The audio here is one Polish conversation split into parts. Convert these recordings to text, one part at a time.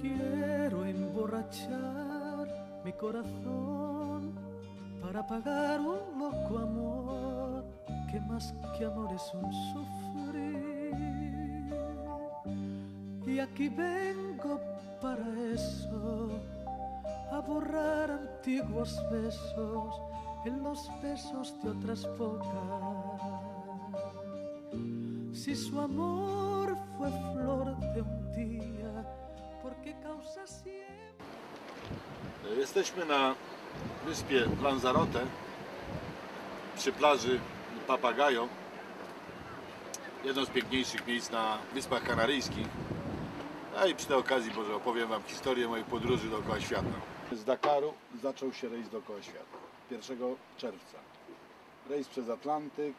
Quiero emborrachar mi corazón para pagar un loco amor que más que amor es un sufrir. Y aquí vengo para eso, borrar antiguos besos en los besos de otras bocas. Si su amor fue flor de un día, ¿por qué causa siempre? Jesteśmy na wyspie Lanzarote przy plaży Papagayo. Jedno z piękniejszych miejsc na Wyspach Kanaryjskich. A i przy tej okazji może opowiem Wam historię mojej podróży dookoła świata. Z Dakaru zaczął się rejs dookoła świata 1 czerwca. Rejs przez Atlantyk,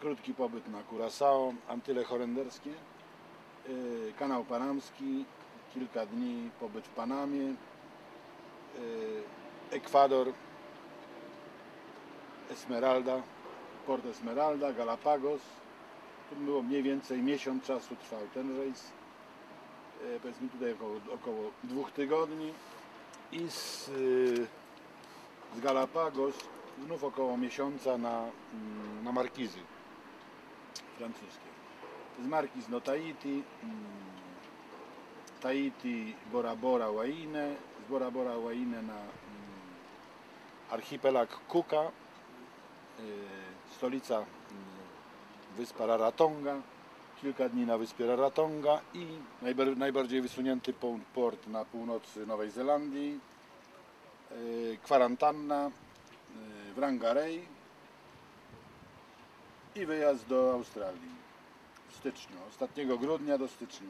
krótki pobyt na Curaçao, Antyle Holenderskie, yy, kanał panamski, kilka dni pobyt w Panamie, yy, Ekwador, Esmeralda, Port Esmeralda, Galapagos. Tu było mniej więcej miesiąc czasu trwał ten rejs. E, Powiedzmy tutaj około, około dwóch tygodni. I z, y, z Galapagos znów około miesiąca na, mm, na Markizy francuskie. Z Markiz do Tahiti, mm, Tahiti, Bora Bora, Waine, z Bora Bora, Waine na mm, archipelag Kuka, y, stolica wyspa Rarotonga, kilka dni na wyspie Rarotonga i najbar- najbardziej wysunięty po- port na północy Nowej Zelandii, y, kwarantanna y, w Rangarei i wyjazd do Australii w styczniu, ostatniego grudnia do stycznia.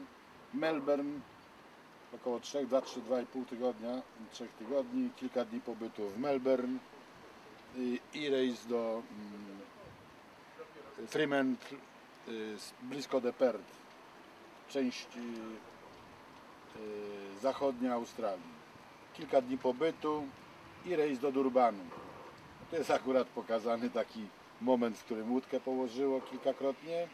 Melbourne, około 3, 2, 3, 2,5 tygodnia, 3 tygodni, kilka dni pobytu w Melbourne i, i rejs do mm, Fremantle, blisko de Perth, część y, y, zachodnia Australii. Kilka dni pobytu i rejs do Durbanu. To jest akurat pokazany taki moment, w którym łódkę położyło kilkakrotnie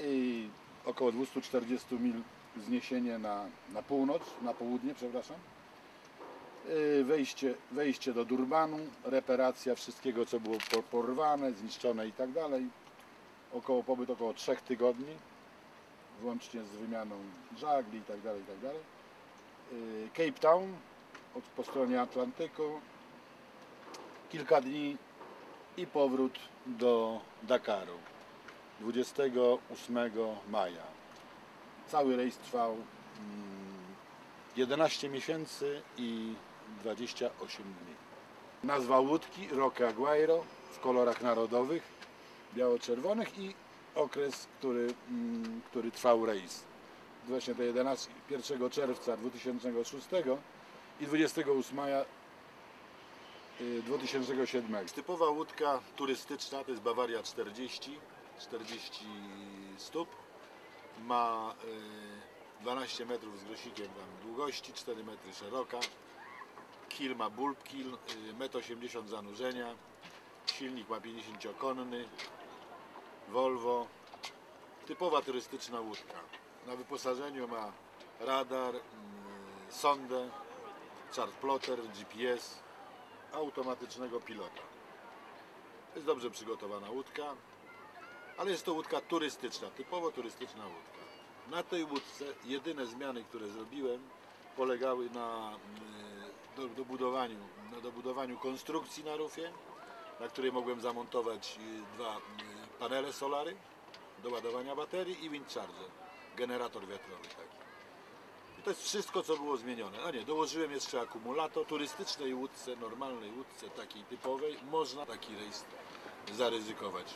i około 240 mil zniesienie na, na północ, na południe, przepraszam. Yy, Wejście, wejście do Durbanu, reparacja wszystkiego, co było po- porwane, zniszczone i tak dalej. Około pobyt około 3 tygodni, włącznie z wymianą żagli i tak dalej, i tak. Yy, Cape Town od, po stronie Atlantyku, kilka dni i powrót do Dakaru 28 maja. Cały rejs trwał mm, 11 miesięcy i 28 dni. Nazwa łódki Roque Aguairo w kolorach narodowych, biało-czerwonych i okres, który, mm, który trwał rejs. Właśnie te 11, 1 czerwca 2006 i 28 maja y, 2007. Typowa łódka turystyczna to jest Bawaria 40, 40 stóp. Ma y, 12 metrów z grosikiem długości, 4 metry szeroka. Kil ma bulb kill, y, 1,80 m zanurzenia. Silnik ma 50-konny. Volvo. Typowa turystyczna łódka. Na wyposażeniu ma radar, mm, sondę, chart plotter, GPS, automatycznego pilota. Jest dobrze przygotowana łódka, ale jest to łódka turystyczna, typowo turystyczna łódka. Na tej łódce jedyne zmiany, które zrobiłem, polegały na mm, do, dobudowaniu, na dobudowaniu konstrukcji na rufie, na której mogłem zamontować y, dwa y, panele solary do ładowania baterii i wind charger, generator wiatrowy taki. I to jest wszystko, co było zmienione. A nie, dołożyłem jeszcze akumulator. Turystycznej łódce, normalnej łódce, takiej typowej, można taki rejs zaryzykować.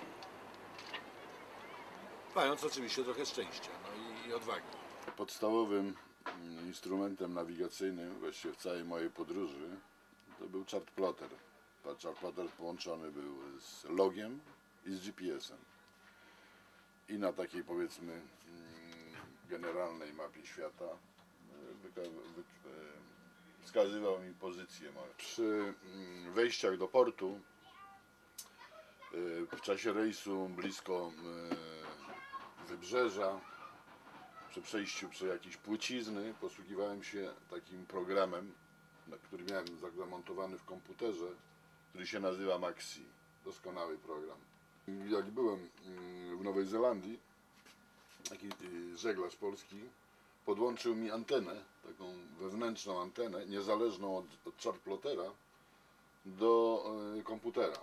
Mając oczywiście trochę szczęścia no i, i odwagi. Podstawowym mm, instrumentem nawigacyjnym właściwie w całej mojej podróży to był chart plotter. Chart plotter połączony był z logiem i z GPS-em. I na takiej powiedzmy mm, generalnej mapie świata e, e, wskazywał mi pozycję. Przy mm, wejściach do portu y, w czasie rejsu blisko wybrzeża, przy przejściu przez jakieś płycizny, posługiwałem się takim programem, który miałem za- zamontowany w komputerze, który się nazywa Maxi. Doskonały program. Jak byłem mm, w Nowej Zelandii, taki y, żeglarz polski podłączył mi antenę, taką wewnętrzną antenę, niezależną od, od chartplotera, do y, komputera.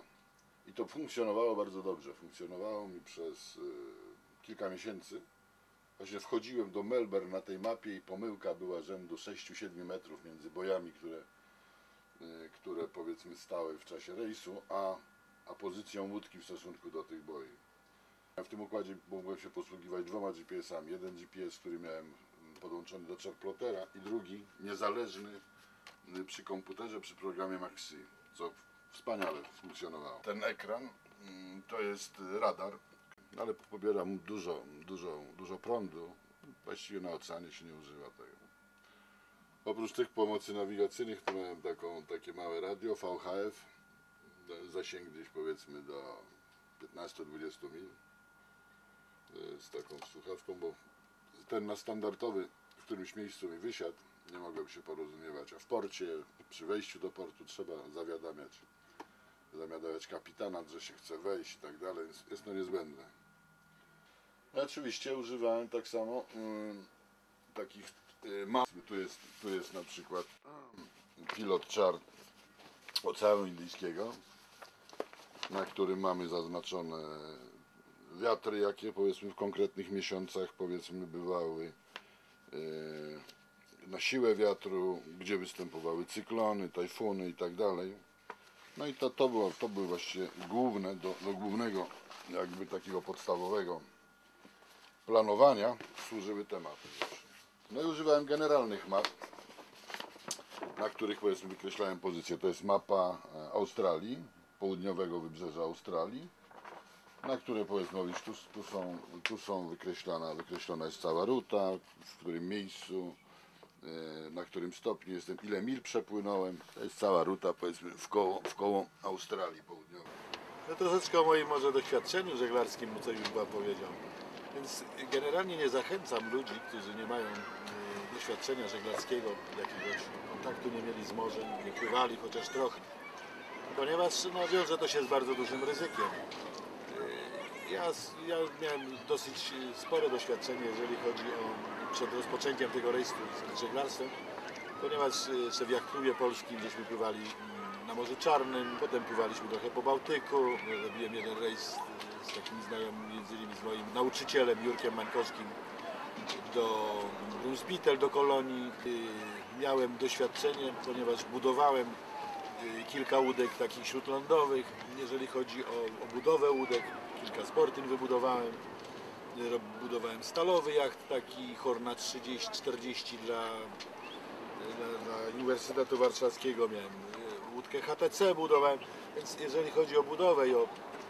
I to funkcjonowało bardzo dobrze. Funkcjonowało mi przez y, kilka miesięcy. Właśnie wchodziłem do Melbourne na tej mapie i pomyłka była rzędu 6-7 metrów między bojami, które, które powiedzmy stały w czasie rejsu, a, a pozycją łódki w stosunku do tych boi. W tym układzie mogłem się posługiwać dwoma GPS-ami. Jeden GPS, który miałem mm, podłączony do chartplotera i drugi niezależny y, przy komputerze, przy programie Maxi, co wspaniale funkcjonowało. Ten ekran mm, to jest radar, ale pobiera mu dużo, dużo, dużo prądu. Właściwie na oceanie się nie używa tego. Oprócz tych pomocy nawigacyjnych to miałem taką, takie małe radio VHF, zasięg gdzieś powiedzmy do 15-20 mil e, z taką słuchawką, bo ten na standardowy w którymś miejscu mi wysiadł, nie mogłem się porozumiewać, a w porcie, przy wejściu do portu trzeba zawiadamiać, zawiadamiać kapitana, że się chce wejść i tak dalej, jest to niezbędne. No, oczywiście używałem tak samo mm, takich y, map. Tu jest, tu jest na przykład pilot chart Oceanu Indyjskiego, na którym mamy zaznaczone wiatry, jakie powiedzmy w konkretnych miesiącach powiedzmy bywały, e, na siłę wiatru, gdzie występowały cyklony, tajfuny i tak dalej. No i to, to, było, to były właściwie główne, do, do głównego jakby takiego podstawowego planowania służyły tematy. zawsze. No i używałem generalnych map, na których powiedzmy wykreślałem pozycję. To jest mapa e, Australii, południowego wybrzeża Australii, na której powiedzmy, o, widzisz, tu, tu, są, tu są wykreślana, wykreślona jest cała ruta, w którym miejscu, e, na którym stopniu jestem, ile mil przepłynąłem. To jest cała ruta powiedzmy w koło, w koło Australii Południowej. No troszeczkę o moim może doświadczeniu żeglarskim, co już Wam powiedział. Więc generalnie nie zachęcam ludzi, którzy nie mają y, doświadczenia żeglarskiego, jakiegoś kontaktu nie mieli z morzem, nie pływali chociaż trochę, ponieważ no, wiąże to się z bardzo dużym ryzykiem. Y, Ja, ja miałem dosyć y, spore doświadczenie, jeżeli chodzi o przed rozpoczęciem tego rejsu z żeglarstwem, ponieważ y, jeszcze w Jachtklubie Polskim gdzieśmy pływali mm, na Morzu Czarnym, potem pływaliśmy trochę po Bałtyku, robiłem jeden rejs y, z takim znajomym, między innymi z moim nauczycielem Jurkiem Mańkowskim do Brunsbittel, do kolonii. Y, Miałem doświadczenie, ponieważ budowałem y, kilka łódek takich śródlądowych, jeżeli chodzi o, o budowę łódek, kilka sportyn wybudowałem. Y, Budowałem stalowy jacht taki Horna 30-40 dla, dla, dla Uniwersytetu Warszawskiego, miałem y, łódkę HTC budowałem, więc jeżeli chodzi o budowę i o,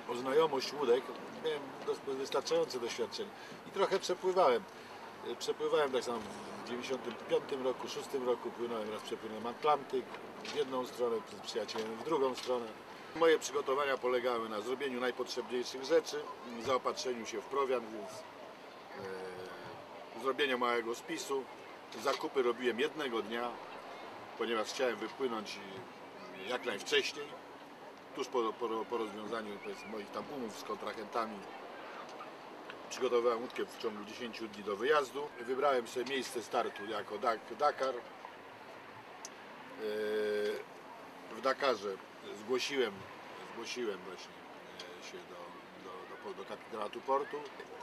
o znajomość łódek, miałem wystarczające doświadczenie i trochę przepływałem. Y, Przepływałem tak samo w 95 roku, 6 roku płynąłem, raz przepłynąłem Atlantyk w jedną stronę, z przyjacielem w drugą stronę. Moje przygotowania polegały na zrobieniu najpotrzebniejszych rzeczy, zaopatrzeniu się w prowiant, więc e, zrobienia małego spisu. Zakupy robiłem jednego dnia, ponieważ chciałem wypłynąć e, jak najwcześniej, tuż po, po, po rozwiązaniu moich tam umów z kontrahentami. Przygotowałem łódkę w ciągu 10 dni do wyjazdu. Wybrałem sobie miejsce startu jako Dak- Dakar. E, W Dakarze zgłosiłem, zgłosiłem właśnie e, się do, do, do, do portu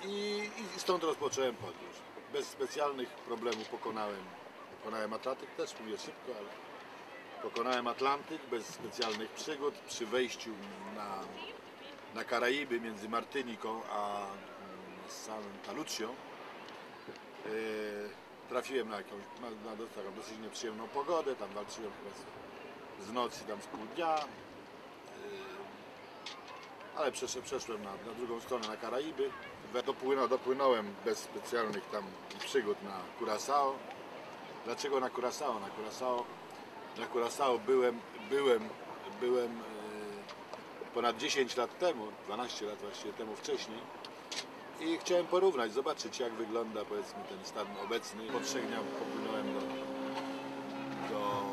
i, i stąd rozpocząłem podróż. Bez specjalnych problemów pokonałem, pokonałem Atlantyk, też mówię szybko, ale pokonałem Atlantyk bez specjalnych przygód. Przy wejściu na, na Karaiby między Martyniką a mm, Santa Lucią e, trafiłem na jakąś, na, taką dosyć nieprzyjemną pogodę, tam walczyłem z, z nocy, tam z pół dnia, e, ale przesz, przeszłem na, na drugą stronę, na Karaiby. Dopłynął, dopłynąłem bez specjalnych tam przygód na Curaçao. Dlaczego na Curaçao? Na Curaçao Na Curaçao byłem, byłem, byłem e, ponad 10 lat temu, 12 lat właściwie temu wcześniej i chciałem porównać, zobaczyć jak wygląda powiedzmy ten stan obecny. Po trzech dniach popłynąłem do, do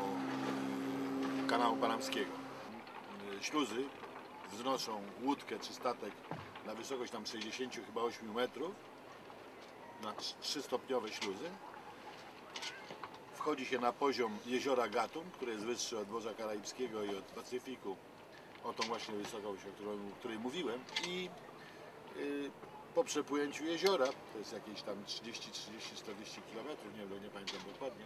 kanału panamskiego. Śluzy wznoszą łódkę czy statek na wysokość tam 60 chyba 8 metrów na 3-stopniowe śluzy. Wchodzi się na poziom jeziora Gatun, który jest wyższy od Morza Karaibskiego i od Pacyfiku, o tą właśnie wysokość, o której, o której mówiłem i y, po przepłynięciu jeziora, to jest jakieś tam 30, 30, 40 km, nie wiem, nie pamiętam dokładnie,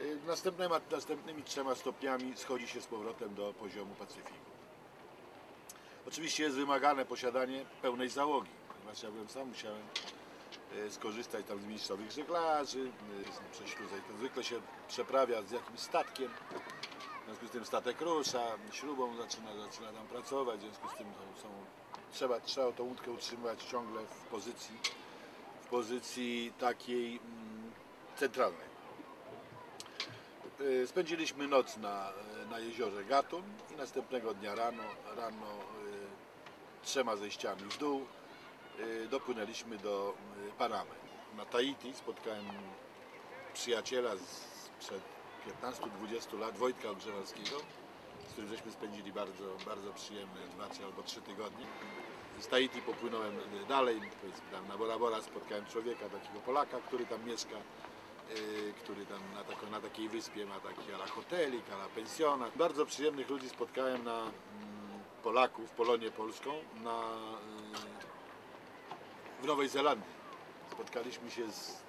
y, następnymi, następnymi trzema stopniami schodzi się z powrotem do poziomu Pacyfiku. Oczywiście jest wymagane posiadanie pełnej załogi, ponieważ ja byłem sam, musiałem e, skorzystać tam z miejscowych żeglarzy, przez śluzę. I to zwykle się przeprawia z jakimś statkiem. W związku z tym statek rusza, śrubą zaczyna, zaczyna tam pracować, w związku z tym są, trzeba, trzeba tą łódkę utrzymywać ciągle w pozycji, w pozycji takiej mm, centralnej. E, Spędziliśmy noc na, na jeziorze Gatun i następnego dnia rano, rano e, trzema zejściami w dół e, dopłynęliśmy do Panamy. Na Tahiti spotkałem przyjaciela z przed 15-20 lat, Wojtka Ogrzewalskiego, z którym żeśmy spędzili bardzo, bardzo przyjemne 2 czy albo 3 tygodnie. Z Tahiti popłynąłem dalej, tam na Bora Bora spotkałem człowieka, takiego Polaka, który tam mieszka y, który tam na, taką, na takiej wyspie ma taki ala hotelik, ala pensjonat. Bardzo przyjemnych ludzi spotkałem na mm, Polaków, Polonię Polską na, y, w Nowej Zelandii. Spotkaliśmy się z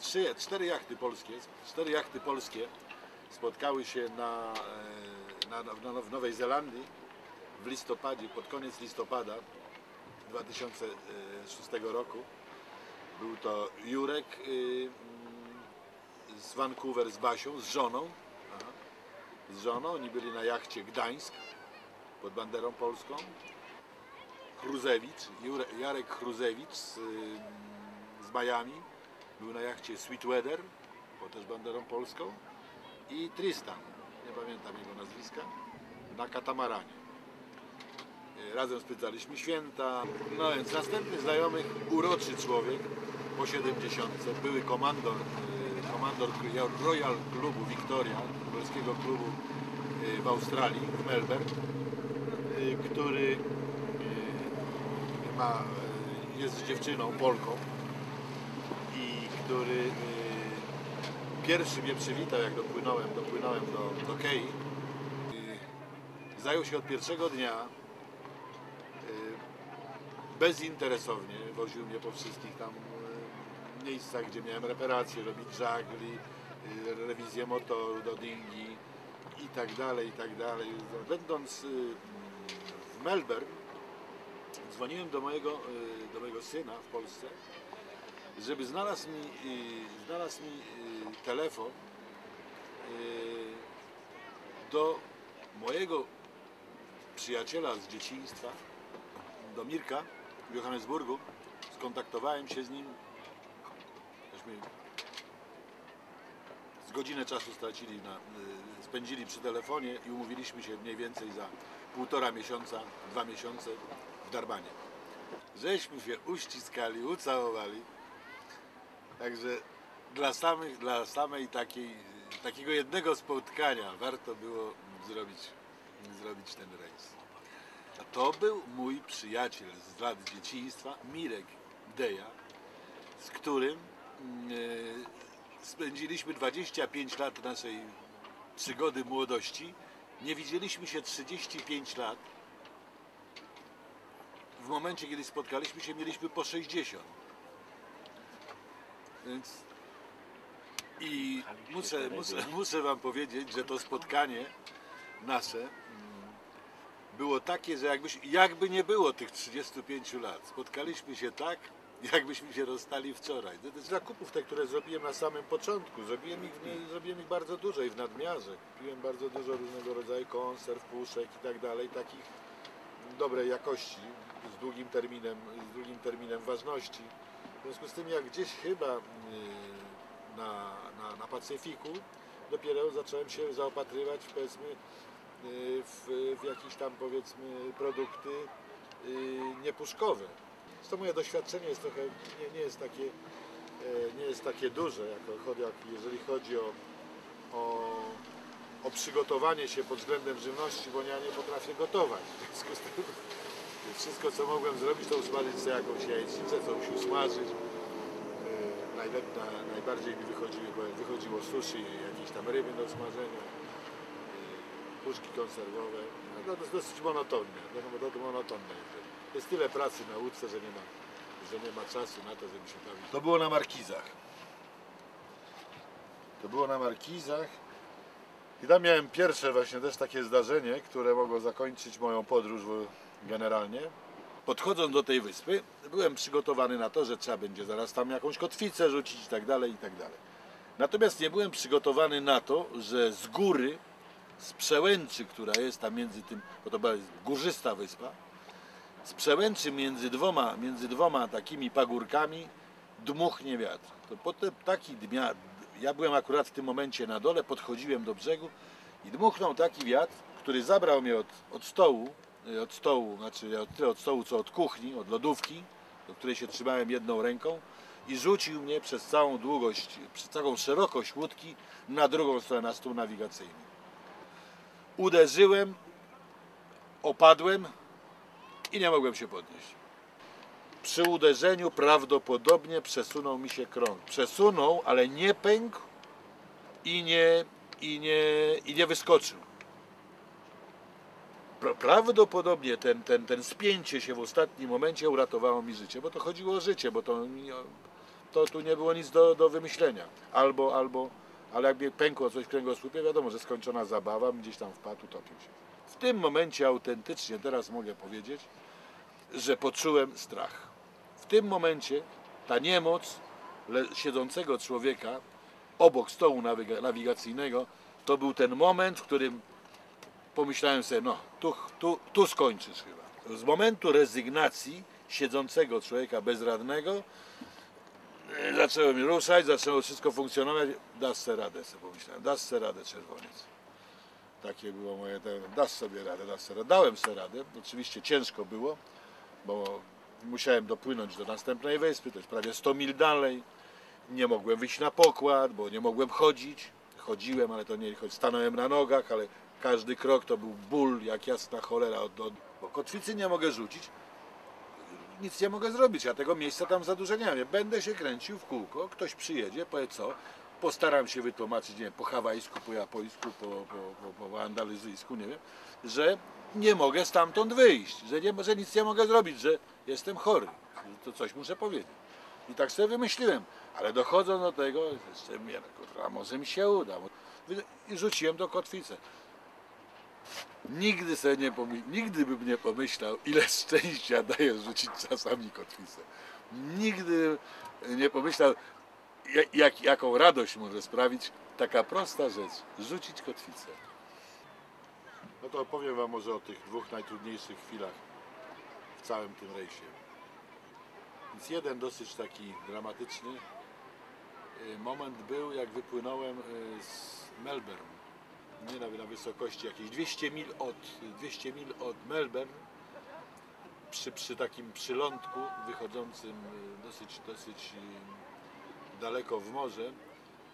trzy, cztery jachty polskie, cztery jachty polskie spotkały się na, e, na, na, w Nowej Zelandii w listopadzie, pod koniec listopada 2006 roku. Był to Jurek y, mm, z Vancouver z Basią, z żoną. Aha. Z żoną, oni byli na jachcie Gdańsk pod banderą polską. Chruzewicz, Jarek Chruzewicz z, ym, z Miami był na jachcie Sweetweather pod też banderą polską i Tristan, nie pamiętam jego nazwiska, na katamaranie. E, Razem spędzaliśmy święta. No więc następny znajomy, uroczy człowiek po 70, były komandor, e, komandor Royal Klubu Victoria, polskiego klubu e, w Australii, w Melbourne, który ma, jest dziewczyną, Polką i który pierwszy mnie przywitał, jak dopłynąłem, dopłynąłem do, do Kei. Zajął się od pierwszego dnia y, bezinteresownie woził mnie po wszystkich tam y, miejscach, gdzie miałem reparacje, robić żagli, y, rewizję motoru do dingi i tak dalej, i tak dalej. Będąc w Melbourne, dzwoniłem do mojego, do mojego syna w Polsce, żeby znalazł mi, y, znalazł mi y, telefon y, do mojego przyjaciela z dzieciństwa, do Mirka w Johannesburgu. Skontaktowałem się z nim. Żeśmy z godzinę czasu stracili, na, spędzili przy telefonie i umówiliśmy się mniej więcej za półtora miesiąca, dwa miesiące w Darbanie. Żeśmy się uściskali, ucałowali. Także dla, samych, dla samej takiej, takiego jednego spotkania warto było zrobić, zrobić ten rejs. A to był mój przyjaciel z lat dzieciństwa, Mirek Deja, z którym e, spędziliśmy 25 lat naszej przygody młodości. Nie widzieliśmy się 35 lat. W momencie, kiedy spotkaliśmy się, mieliśmy po 60. Więc i muszę, muszę, muszę Wam powiedzieć, że to spotkanie nasze mm, było takie, że jakbyś, jakby nie było tych 35 lat. Spotkaliśmy się tak, jakbyśmy się rozstali wczoraj. Jest zakupów te, które zrobiłem na samym początku. Zrobiłem ich, zrobiłem ich bardzo dużo i w nadmiarze. Kupiłem bardzo dużo różnego rodzaju konserw, puszek i tak dalej, takich dobrej jakości, z długim terminem, z długim terminem ważności. W związku z tym, jak gdzieś chyba yy, na, na, na Pacyfiku dopiero zacząłem się zaopatrywać powiedzmy y, w, w jakieś tam powiedzmy produkty y, niepuszkowe. To moje doświadczenie jest trochę, nie, nie jest takie, e, nie jest takie duże, jako, jak, jeżeli chodzi o, o, o przygotowanie się pod względem żywności, bo ja nie potrafię gotować. W związku z tym wszystko co mogłem zrobić to usmażyć sobie jakąś jajecznicę, coś usmażyć. Yy, najlep, na, najbardziej mi wychodziło, wychodziło sushi, jakieś tam ryby do smażenia, yy, puszki konserwowe. No, to jest dosyć monotonne, no, to, to monotonne jest. Tyle pracy na łódce, że nie ma, że nie ma czasu na to, żeby się bawić. To było na Markizach. To było na Markizach. I tam miałem pierwsze właśnie też takie zdarzenie, które mogło zakończyć moją podróż generalnie. Podchodząc do tej wyspy, byłem przygotowany na to, że trzeba będzie zaraz tam jakąś kotwicę rzucić i tak dalej, i tak dalej. Natomiast nie byłem przygotowany na to, że z góry, z przełęczy, która jest tam między tym, bo to była górzysta wyspa, z przełęczy między dwoma, między dwoma takimi pagórkami dmuchnie wiatr. To potem taki dmia, ja byłem akurat w tym momencie na dole, podchodziłem do brzegu i dmuchnął taki wiatr, który zabrał mnie od, od stołu, od stołu, znaczy od tyle od stołu co od kuchni, od lodówki, do której się trzymałem jedną ręką i rzucił mnie przez całą długość, przez całą szerokość łódki na drugą stronę, na stół nawigacyjny. Uderzyłem, opadłem i nie mogłem się podnieść. Przy uderzeniu prawdopodobnie przesunął mi się krąg. Przesunął, ale nie pękł i nie, i nie, i nie wyskoczył. Pra- Prawdopodobnie ten, ten, ten spięcie się w ostatnim momencie uratowało mi życie, bo to chodziło o życie, bo to, to tu nie było nic do, do wymyślenia. Albo, albo, ale jakby pękło coś w kręgosłupie, wiadomo, że skończona zabawa, gdzieś tam wpadł, utopił się. W tym momencie autentycznie, teraz mogę powiedzieć, że poczułem strach. W tym momencie ta niemoc siedzącego człowieka obok stołu nawiga- nawigacyjnego to był ten moment, w którym pomyślałem sobie, no tu, tu, tu skończysz chyba. Z momentu rezygnacji siedzącego człowieka bezradnego e, zacząłem ruszać, zaczęło wszystko funkcjonować. Dasz sobie radę, sobie pomyślałem, dasz sobie radę czerwoniec. Takie było moje, dasz sobie radę, dasz sobie radę. Dałem sobie radę, oczywiście ciężko było, bo musiałem dopłynąć do następnej wyspy, to jest prawie 100 mil dalej. Nie mogłem wyjść na pokład, bo nie mogłem chodzić. Chodziłem, ale to nie choć stanąłem na nogach, ale każdy krok to był ból jak jasna cholera. Od, od, bo kotwicy nie mogę rzucić, nic nie mogę zrobić. Ja tego miejsca tam za dużo nie mam. Będę się kręcił w kółko, ktoś przyjedzie, powie co, postaram się wytłumaczyć, nie wiem, po hawajsku, po japońsku, po, po, po, po andaluzyjsku, nie wiem, że nie mogę stamtąd wyjść, że, nie, że nic nie mogę zrobić, że jestem chory, to coś muszę powiedzieć. I tak sobie wymyśliłem, ale dochodzą do tego, jeszcze mnie, no, kurwa, może mi się uda. I rzuciłem do kotwicę. Nigdy sobie nie pomyśl, nigdy bym nie pomyślał, ile szczęścia daje rzucić czasami kotwicę. Nigdy nie pomyślał, ja- jak, jaką radość może sprawić taka prosta rzecz, rzucić kotwicę. No to opowiem Wam może o tych dwóch najtrudniejszych chwilach w całym tym rejsie. Więc jeden dosyć taki dramatyczny y, moment był, jak wypłynąłem y, z Melbourne. Nie na, na wysokości jakieś 200 mil od, 200 mil od Melbourne przy, przy takim przylądku wychodzącym y, dosyć, dosyć y, daleko w morze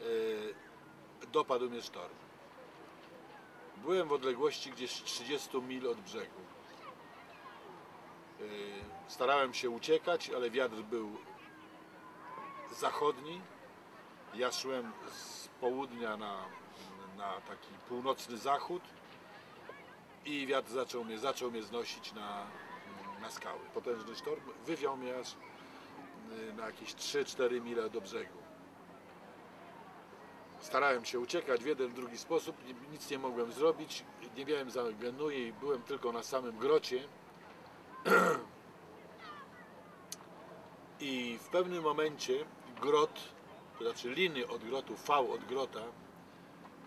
y, dopadł mnie sztorm. Byłem w odległości gdzieś 30 mil od brzegu. Starałem się uciekać, ale wiatr był zachodni. Ja szłem z południa na, na taki północny zachód i wiatr zaczął mnie, zaczął mnie znosić na, na skały. Potężny sztorm wywiał mnie aż y, na jakieś 3-4 mile do brzegu. Starałem się uciekać w jeden, drugi sposób, ni- nic nie mogłem zrobić, nie miałem zagenuje i byłem tylko na samym grocie. I w pewnym momencie grot, to znaczy liny od grotu, V od grota,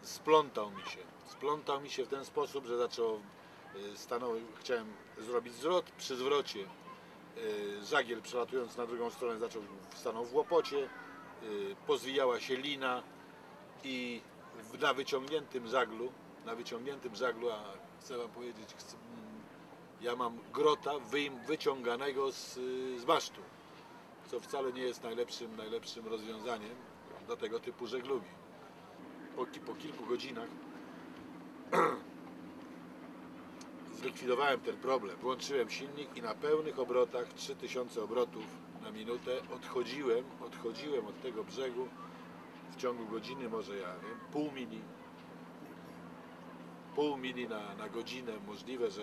splątał mi się. Splątał mi się w ten sposób, że zaczął, y, stanął, chciałem zrobić zwrot, przy zwrocie y, żagiel przelatując na drugą stronę zaczął, stanął w łopocie, y, pozwijała się lina i na wyciągniętym żaglu, na wyciągniętym żaglu, a chcę wam powiedzieć, chcę, mm, ja mam grota wyciąganego z, y, z masztu, co wcale nie jest najlepszym, najlepszym rozwiązaniem do tego typu żeglugi. Po, po kilku godzinach zlikwidowałem ten problem. Włączyłem silnik i na pełnych obrotach, 3000 obrotów na minutę, odchodziłem, odchodziłem od tego brzegu w ciągu godziny, może ja wiem, pół mili. Pół mili na, na godzinę, możliwe, że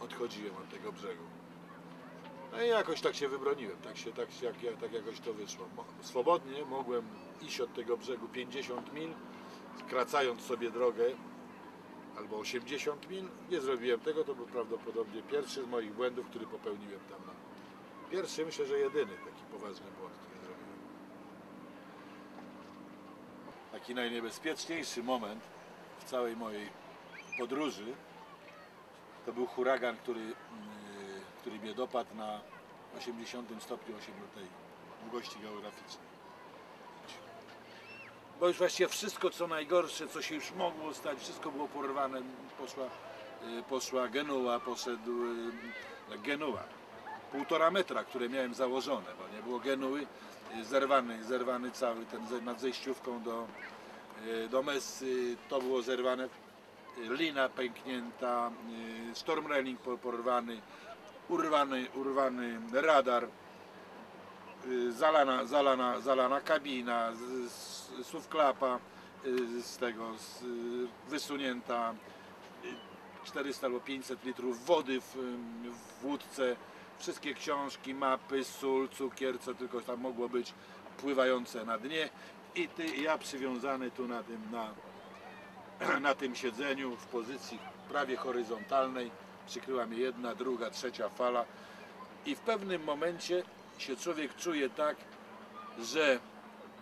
odchodziłem od tego brzegu. No i jakoś tak się wybroniłem, tak, się, tak, jak, tak jakoś to wyszło. Swobodnie mogłem iść od tego brzegu 50 mil, skracając sobie drogę albo 80 mil. Nie zrobiłem tego, to był prawdopodobnie pierwszy z moich błędów, który popełniłem tam. Pierwszy, myślę, że jedyny taki poważny błąd, który zrobiłem. Taki najniebezpieczniejszy moment w całej mojej podróży to był huragan, który, yy, który mnie dopadł na 80 stopniu osiemnutej długości geograficznej. Bo już właściwie wszystko co najgorsze, co się już mogło stać, wszystko było porwane. Poszła, yy, poszła Genua, poszedł yy, Genua. Półtora metra, które miałem założone, bo nie było Genuły, yy, zerwany, zerwany cały ten nad zejściówką do, do Messy, to było zerwane lina pęknięta, y, storm railing po- porwany, urwany, urwany radar, y, zalana, zalana, zalana kabina, z- z- SUV klapa y, z tego z, y, wysunięta, y, 400 albo 500 litrów wody w, w wszystkie książki, mapy, sól, cukier, co tylko tam mogło być pływające na dnie i ty, ja przywiązany tu na tym, na, na tym siedzeniu w pozycji prawie horyzontalnej. Przykryła mnie jedna, druga, trzecia fala i w pewnym momencie się człowiek czuje tak, że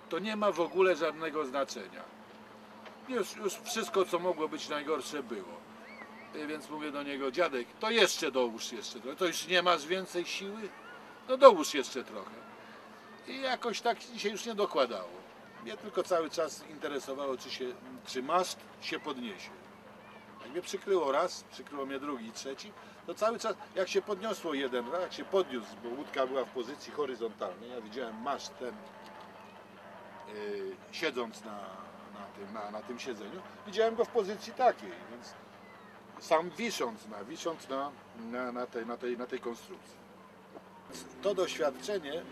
to nie ma w ogóle żadnego znaczenia. Już, już wszystko, co mogło być najgorsze, było. I Więc mówię do niego, dziadek, to jeszcze dołóż jeszcze trochę. To już nie masz więcej siły? No dołóż jeszcze trochę. I jakoś tak się już nie dokładało. Mnie tylko cały czas interesowało, czy, się, czy maszt się podniesie. Jak mnie przykryło raz, przykryło mnie drugi, trzeci, to cały czas, jak się podniosło jeden raz, jak się podniósł, bo łódka była w pozycji horyzontalnej, ja widziałem maszt ten, yy, siedząc na, na, tym, na, na tym siedzeniu, widziałem go w pozycji takiej, więc sam wisząc na, wisząc na, na, na, tej, na, tej, na tej konstrukcji. To doświadczenie,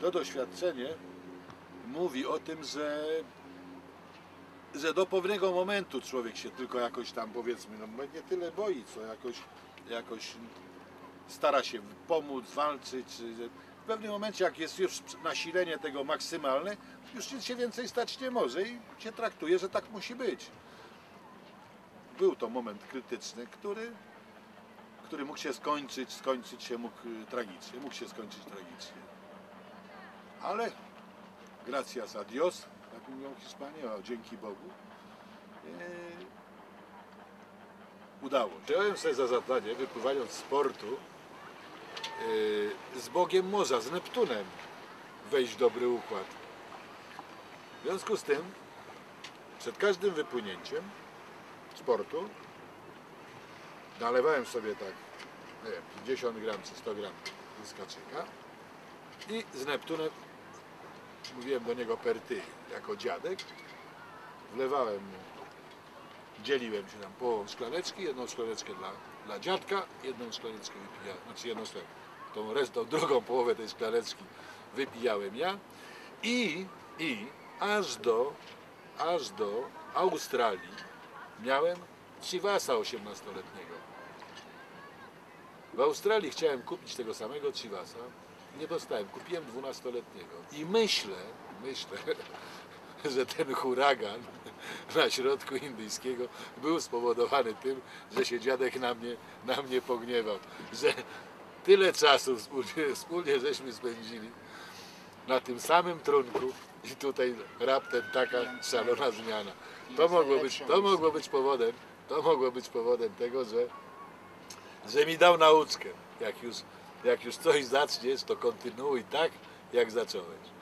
to doświadczenie mówi o tym, że, że do pewnego momentu człowiek się tylko jakoś tam powiedzmy, no nie tyle boi, co jakoś, jakoś stara się pomóc, walczyć. W pewnym momencie, jak jest już nasilenie tego maksymalne, już nic się więcej stać nie może i się traktuje, że tak musi być. Był to moment krytyczny, który, który mógł się skończyć, skończyć się mógł y, tragicznie, mógł się skończyć tragicznie. Ale gracias a Dios, jak mówią Hiszpanie, o, dzięki Bogu, e, udało. Wziąłem sobie za zadanie, wypływając z portu, e, z Bogiem Morza, z Neptunem, wejść w dobry układ. W związku z tym, przed każdym wypłynięciem z portu, nalewałem sobie tak, nie wiem, 50 gram czy 100 gram błyskaczyka i z Neptunem mówiłem do niego per ty, jako dziadek, wlewałem mu, dzieliłem się tam połową szklaneczki, jedną szklaneczkę dla, dla dziadka, jedną szklaneczkę wypijałem, znaczy jedną szklaneczkę, tą resztą, drugą połowę tej szklaneczki wypijałem ja. I, i aż do, aż do Australii miałem Chivasa 18-letniego. W Australii chciałem kupić tego samego Chivasa, nie dostałem, kupiłem 12-letniego. I myślę, myślę, że ten huragan na środku indyjskiego był spowodowany tym, że się dziadek na mnie, na mnie pogniewał, że tyle czasu wspólnie, wspólnie żeśmy spędzili na tym samym trunku i tutaj raptem taka szalona zmiana. To mogło być, to mogło być powodem, to mogło być powodem tego, że, że mi dał nauczkę. Jak już, jak już coś zaczniesz, to kontynuuj tak, jak zacząłeś.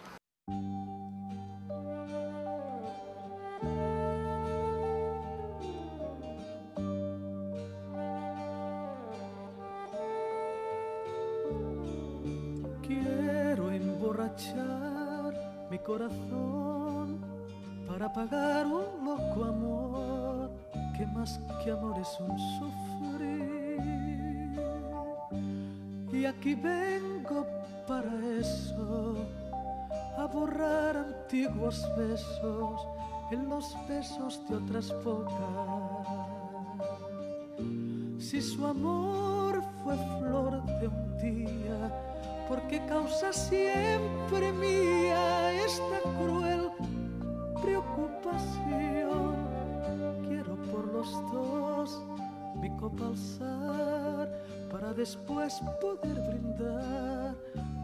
Si su amor fue flor de un día, porque causa siempre mía esta cruel preocupación. Quiero por los dos mi copa alzar para después poder brindar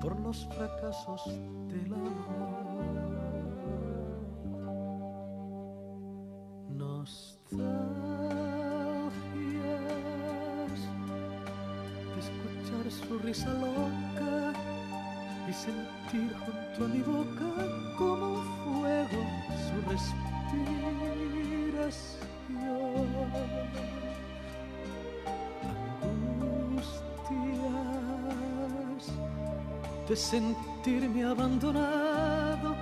por los fracasos del amor. Sentirme abandonado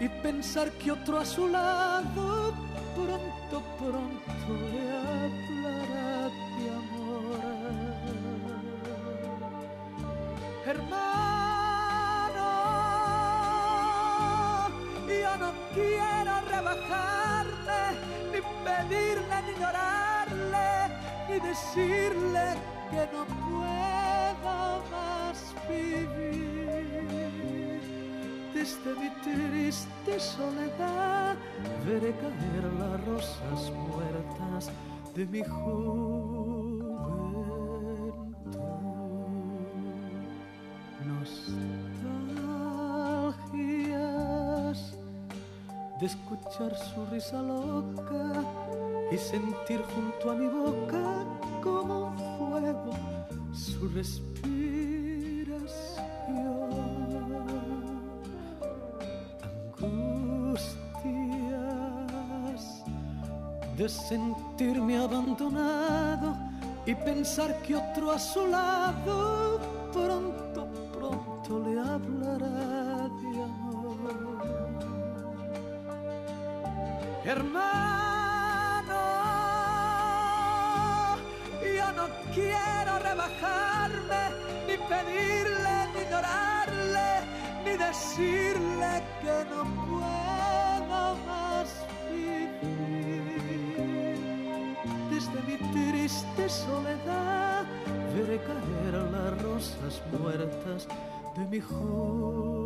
y pensar que otro a su lado pronto, pronto le hablará de amor. Hermano, yo no quiero rebajarle, ni pedirle, ni llorarle, ni decirle que no puedo más vivir. Desde mi triste soledad veré caer las rosas muertas de mi juventud. Nostalgias de escuchar su risa loca y sentir junto a mi boca como un fuego su respiración. De sentirme abandonado y pensar que otro a su lado pronto, pronto le hablará de amor. Hermano, yo no quiero rebajarme, ni pedirle, ni llorarle, ni decirle que no puedo mi triste soledad veré caer las rosas muertas de mi juventud.